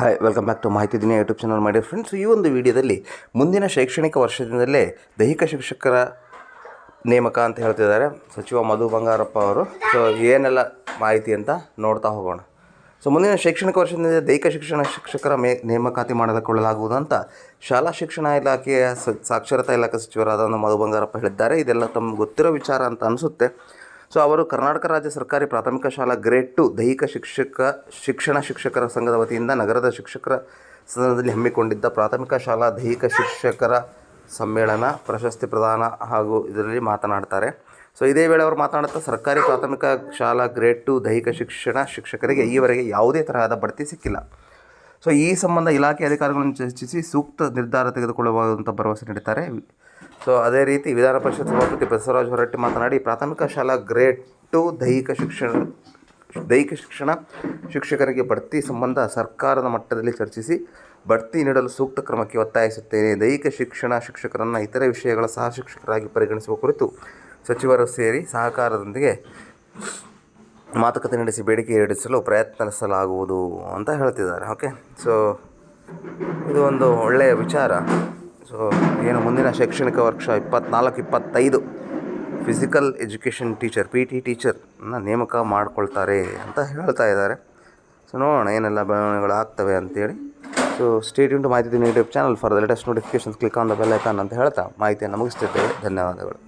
Hi welcome back to ಮಾಹಿತಿ ದಿನ YouTube channel ಮಾಡಿ ಫ್ರೆಂಡ್ಸ್ ಈ ಒಂದು ವಿಡಿಯೋದಲ್ಲಿ ಮುಂದಿನ ಶೈಕ್ಷಣಿಕ ವರ್ಷದಿಂದಲೇ ದೈಹಿಕ ಶಿಕ್ಷಕರ ನೇಮಕ ಅಂತ ಹೇಳ್ತಿದ್ದಾರೆ. ಸಚಿವ ಮಧು ಬಂಗಾರಪ್ಪ ಅವರು. ಸೊ ಏನೆಲ್ಲ ಮಾಹಿತಿ ಅಂತ ನೋಡ್ತಾ ಹೋಗೋಣ. ಸೊ ಮುಂದಿನ ಶೈಕ್ಷಣಿಕ ವರ್ಷದಿಂದ ದೈಹಿಕ ಶಿಕ್ಷಣ ಶಿಕ್ಷಕರ ಮೇ, ನೇಮಕಾತಿ ಮಾಡಿಕೊಳ್ಳಲಾಗುವುದು ಅಂತ ಶಾಲಾ ಶಿಕ್ಷಣ ಇಲಾಖೆಯ ಸಾಕ್ಷರತಾ ಇಲಾಖೆ ಸಚಿವರಾದ ಮಧು ಬಂಗಾರಪ್ಪ ಹೇಳಿದ್ದಾರೆ. ಇದೆಲ್ಲ ತಮ್ಗೆ ಗೊತ್ತಿರೋ ವಿಚಾರ ಅಂತ ಅನಿಸುತ್ತೆ. ಸೊ ಅವರು ಕರ್ನಾಟಕ ರಾಜ್ಯ ಸರ್ಕಾರಿ ಪ್ರಾಥಮಿಕ ಶಾಲಾ ಗ್ರೇಡ್ ಟು ದೈಹಿಕ ಶಿಕ್ಷಕ, ಶಿಕ್ಷಣ ಶಿಕ್ಷಕರ ಸಂಘದ ವತಿಯಿಂದ ನಗರದ ಶಿಕ್ಷಕರ ಸದನದಲ್ಲಿ ಹಮ್ಮಿಕೊಂಡಿದ್ದ ಪ್ರಾಥಮಿಕ ಶಾಲಾ ದೈಹಿಕ ಶಿಕ್ಷಕರ ಸಮ್ಮೇಳನ ಪ್ರಶಸ್ತಿ ಪ್ರದಾನ ಹಾಗೂ ಇದರಲ್ಲಿ ಮಾತನಾಡ್ತಾರೆ. ಸೊ ಇದೇ ವೇಳೆ ಅವರು ಮಾತನಾಡುತ್ತಾ ಸರ್ಕಾರಿ ಪ್ರಾಥಮಿಕ ಶಾಲಾ ಗ್ರೇಡ್ ಟು ದೈಹಿಕ ಶಿಕ್ಷಣ ಶಿಕ್ಷಕರಿಗೆ ಈವರೆಗೆ ಯಾವುದೇ ತರಹದ ಬಡ್ತಿ ಸಿಕ್ಕಿಲ್ಲ. ಸೊ ಈ ಸಂಬಂಧ ಇಲಾಖೆ ಅಧಿಕಾರಿಗಳನ್ನು ಚರ್ಚಿಸಿ ಸೂಕ್ತ ನಿರ್ಧಾರ ತೆಗೆದುಕೊಳ್ಳುವಂಥ ಭರವಸೆ ನೀಡುತ್ತಾರೆ ಸೊ ಅದೇ ರೀತಿ ವಿಧಾನ ಪರಿಷತ್ ಸಭಾಪತಿ ಬಸವರಾಜ ಹೊರಟ್ಟಿ ಮಾತನಾಡಿ, ಪ್ರಾಥಮಿಕ ಶಾಲಾ ಗ್ರೇಡ್ ಟು ದೈಹಿಕ ಶಿಕ್ಷಣ ದೈಹಿಕ ಶಿಕ್ಷಣ ಶಿಕ್ಷಕರಿಗೆ ಬಡ್ತಿ ಸಂಬಂಧ ಸರ್ಕಾರದ ಮಟ್ಟದಲ್ಲಿ ಚರ್ಚಿಸಿ, ಬಡ್ತಿ ನೀಡಲು ಸೂಕ್ತ ಕ್ರಮಕ್ಕೆ ಒತ್ತಾಯಿಸುತ್ತೇನೆ. ದೈಹಿಕ ಶಿಕ್ಷಣ ಶಿಕ್ಷಕರನ್ನು ಇತರೆ ವಿಷಯಗಳ ಸಹ ಶಿಕ್ಷಕರಾಗಿ ಪರಿಗಣಿಸುವ ಕುರಿತು ಸಚಿವರು ಸೇರಿ ಸಹಕಾರದೊಂದಿಗೆ ಮಾತುಕತೆ ನಡೆಸಿ ಬೇಡಿಕೆ ಈಡೇರಿಸಲು ಪ್ರಯತ್ನಿಸಲಾಗುವುದು ಅಂತ ಹೇಳ್ತಿದ್ದಾರೆ. ಓಕೆ ಸೊ ಇದು ಒಂದು ಒಳ್ಳೆಯ ವಿಚಾರ. ಸೊ ಏನು ಮುಂದಿನ ಶೈಕ್ಷಣಿಕ ವರ್ಷ ಇಪ್ಪತ್ನಾಲ್ಕು, ಇಪ್ಪತ್ತೈದು. Physical education teacher P T ಟೀಚರ್ನ ನೇಮಕ ಮಾಡ್ಕೊಳ್ತಾರೆ ಅಂತ ಹೇಳ್ತಾ ಇದ್ದಾರೆ. ಸೊ ನೋಡೋಣ ಏನೆಲ್ಲ ಬೆಳವಣಿಗೆಗಳು ಆಗ್ತವೆ ಅಂತೇಳಿ. ಸೊ ಸ್ಟೇಟ್ ಇಂಟು ಮಾಹಿತಿ YouTube channel. For the latest notifications click on the bell icon ಅಂತ ಹೇಳ್ತಾ ಮಾಹಿತಿಯನ್ನು ಮುಗಿಸ್ತಿದ್ದೇವೆ. ಧನ್ಯವಾದಗಳು.